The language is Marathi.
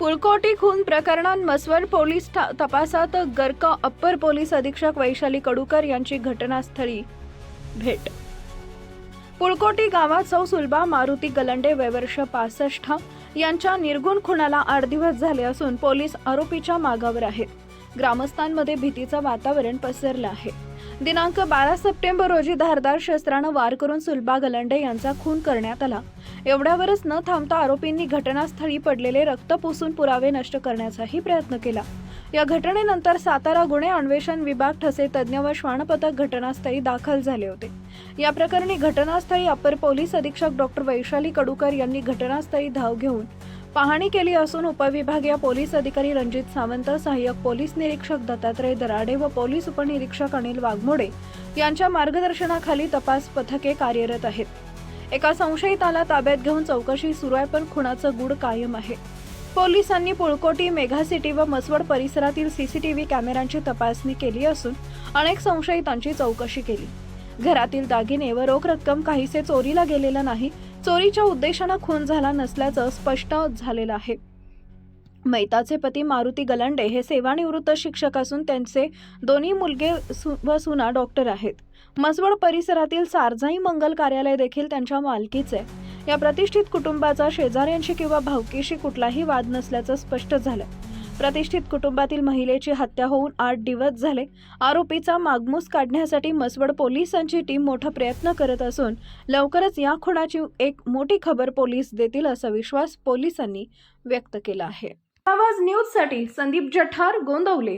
पुळकोटी खून प्रकरणात मसवड पोलीस तपासात गर्क अप्पर पोलीस अधीक्षक वैशाली कडूकर यांची घटनास्थळी भेट. पुळकोटी गावात सौ सुलभा मारुती गलंडे वयवर्ष पासष्ट यांच्या निर्गुण खुणाला आठ दिवस झाले असून पोलीस आरोपीच्या मागावर आहेत. ग्रामस्थांमध्ये भीतीचं वातावरण पसरलं आहे. दिनांक बारा सप्टेंबर रोजी धारदार शस्त्रानं वार करून सुलभा गलंडे यांचा खून करण्यात आला. एवढ्यावरच न थांबता आरोपींनी घटनास्थळी पडलेले रक्त पुसून पुरावे नष्ट करण्याचाही प्रयत्न केला. या घटनेनंतर सातारा गुन्हे अन्वेषण विभाग ठसे तज्ज्ञ व श्वानपथक घटनास्थळी दाखल झाले होते. या प्रकरणी घटनास्थळी अपर पोलीस अधीक्षक डॉक्टर वैशाली कडूकर यांनी घटनास्थळी धाव घेऊन पाहणी केली असून उपविभागीय पोलीस अधिकारी रणजित सावंत सहाय्यक पोलीस निरीक्षक दत्तात्रय दराडे व पोलीस उपनिरीक्षक अनिल वाघमोडे यांच्या मार्गदर्शनाखाली तपास पथके कार्यरत आहेत. एका संशयिताला ताब्यात घेऊन चौकशी सुरू आहे पण खुणाचं गूढ कायम आहे. पोलिसांनी पुळकोटी मेघा सिटी व मसवड परिसरातील सीसीटीव्ही कॅमेऱ्यांची तपासणी केली असून अनेक संशयितांची चौकशी केली. घरातील दागिने व रोख रक्कम काहीसे चोरीला गेलेलं नाही चोरीच्या उद्देशानं खून झाला नसल्याचं स्पष्ट झालेलं आहे. मैताचे पती मारुती गलांडे हे सेवानिवृत्त शिक्षक असून त्यांचे दोन्ही मुलगे सु- व सुना डॉक्टर आहेत. मसवड परिसरातील सारजाई मंगल कार्यालय देखील त्यांच्या मालकीचे या प्रतिष्ठित कुटुंबाचा शेजाऱ्यांशी किंवा भावकीशी कुठलाही वाद नसल्याचं स्पष्ट झालं. प्रतिष्ठित कुटुंबातील महिलेची हत्या होऊन आठ दिवस झाले. आरोपीचा मागमूस काढण्यासाठी मसवड पोलिसांची टीम मोठा प्रयत्न करत असून लवकरच या खुणाची एक मोठी खबर पोलीस देतील असा विश्वास पोलिसांनी व्यक्त केला आहे. आवाज न्यूजसाठी संदीप जठार गोंदवले.